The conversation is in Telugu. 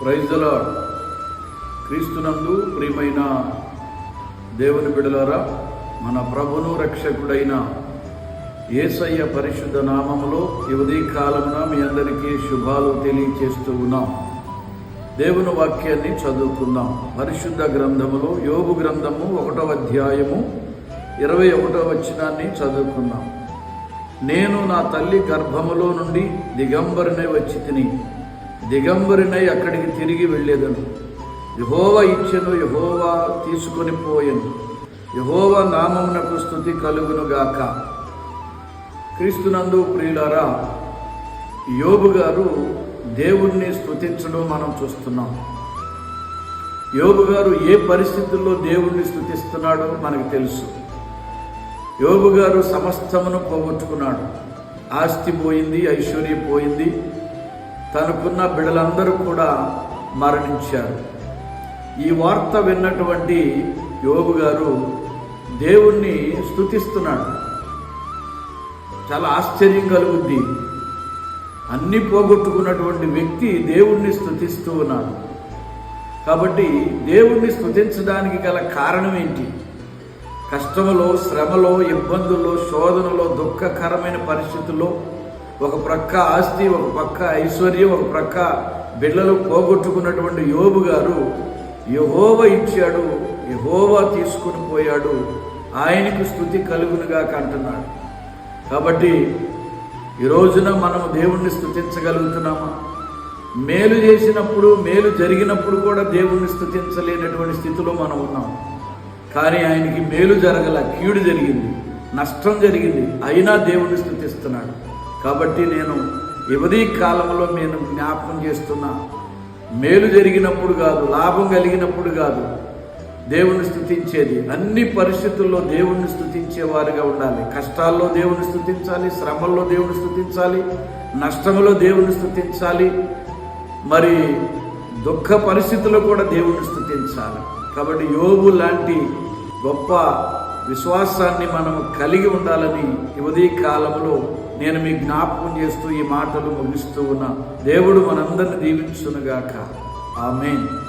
ప్రైజల క్రీస్తునందు ప్రియమైన దేవుని బిడలారా మన ప్రభును రక్షకుడైన ఏసయ్య పరిశుద్ధ నామములో ఈ కాలమున మీ అందరికీ శుభాలు తెలియచేస్తూ ఉన్నాం. దేవుని వాక్యాన్ని చదువుకుందాం. పరిశుద్ధ గ్రంథములో యోగు గ్రంథము ఒకటవ అధ్యాయము ఇరవై ఒకటవ వచనాన్ని చదువుకుందాం. నేను నా తల్లి గర్భములో నుండి దిగంబరునే వచ్చి తిని దిగంబరినై అక్కడికి తిరిగి వెళ్ళేదను. యహోవ ఇచ్చెను యహోవా తీసుకొని పోయెను. యహోవ నామమునకు స్థుతి కలుగునుగాక క్రీస్తునందు ప్రియులారా యోబు గారు దేవుణ్ణి స్థుతించడం మనం చూస్తున్నాం. యోబు గారు ఏ పరిస్థితుల్లో దేవుణ్ణి స్థుతిస్తున్నాడో మనకు తెలుసు. యోబు గారు సమస్తమును పోగొట్టుకున్నాడు. ఆస్తి పోయింది ఐశ్వర్యం పోయింది తనకున్న బిడలందరూ కూడా మరణించారు. ఈ వార్త విన్నటువంటి యోగు గారు దేవుణ్ణి స్థుతిస్తున్నాడు చాలా ఆశ్చర్యం కలుగుద్ది. అన్ని పోగొట్టుకున్నటువంటి వ్యక్తి దేవుణ్ణి స్థుతిస్తూ ఉన్నాడు. కాబట్టి దేవుణ్ణి స్థుతించడానికి గల కారణం ఏంటి? కష్టములో శ్రమలో ఇబ్బందుల్లో శోధనలో దుఃఖకరమైన పరిస్థితుల్లో ఒక ప్రక్క ఆస్తి ఒక ప్రక్క ఐశ్వర్యం ఒక ప్రక్క బిడ్డలు పోగొట్టుకున్నటువంటి యోబు గారు యహోవ ఇచ్చాడు యహోవ తీసుకుని పోయాడు ఆయనకు స్థుతి కలుగునుగాక అంటున్నాడు. కాబట్టి ఈ రోజున మనం దేవుణ్ణి స్థుతించగలుగుతున్నామా? మేలు చేసినప్పుడు మేలు జరిగినప్పుడు కూడా దేవుణ్ణి స్థుతించలేనటువంటి స్థితిలో మనం ఉన్నాం. కానీ ఆయనకి మేలు జరగల కీడు జరిగింది నష్టం జరిగింది అయినా దేవుణ్ణి స్థుతిస్తున్నాడు. కాబట్టి నేను యువదీ కాలంలో నేను జ్ఞాపకం చేస్తున్నా మేలు జరిగినప్పుడు కాదు లాభం కలిగినప్పుడు కాదు దేవుణ్ణి స్థుతించేది అన్ని పరిస్థితుల్లో దేవుణ్ణి స్థుతించేవారుగా ఉండాలి. కష్టాల్లో దేవుణ్ణి స్థుతించాలి శ్రమల్లో దేవుని స్థుతించాలి నష్టంలో దేవుణ్ణి స్థుతించాలి మరి దుఃఖ పరిస్థితుల్లో కూడా దేవుణ్ణి స్థుతించాలి కాబట్టి యోగు లాంటి గొప్ప విశ్వాసాన్ని మనం కలిగి ఉండాలని యువదీ కాలంలో నేను మీ జ్ఞాపకం చేస్తూ ఈ మాటలు ముగిస్తూ ఉన్నా. దేవుడు మనందరిని దీవించునుగాక. ఆమెన్.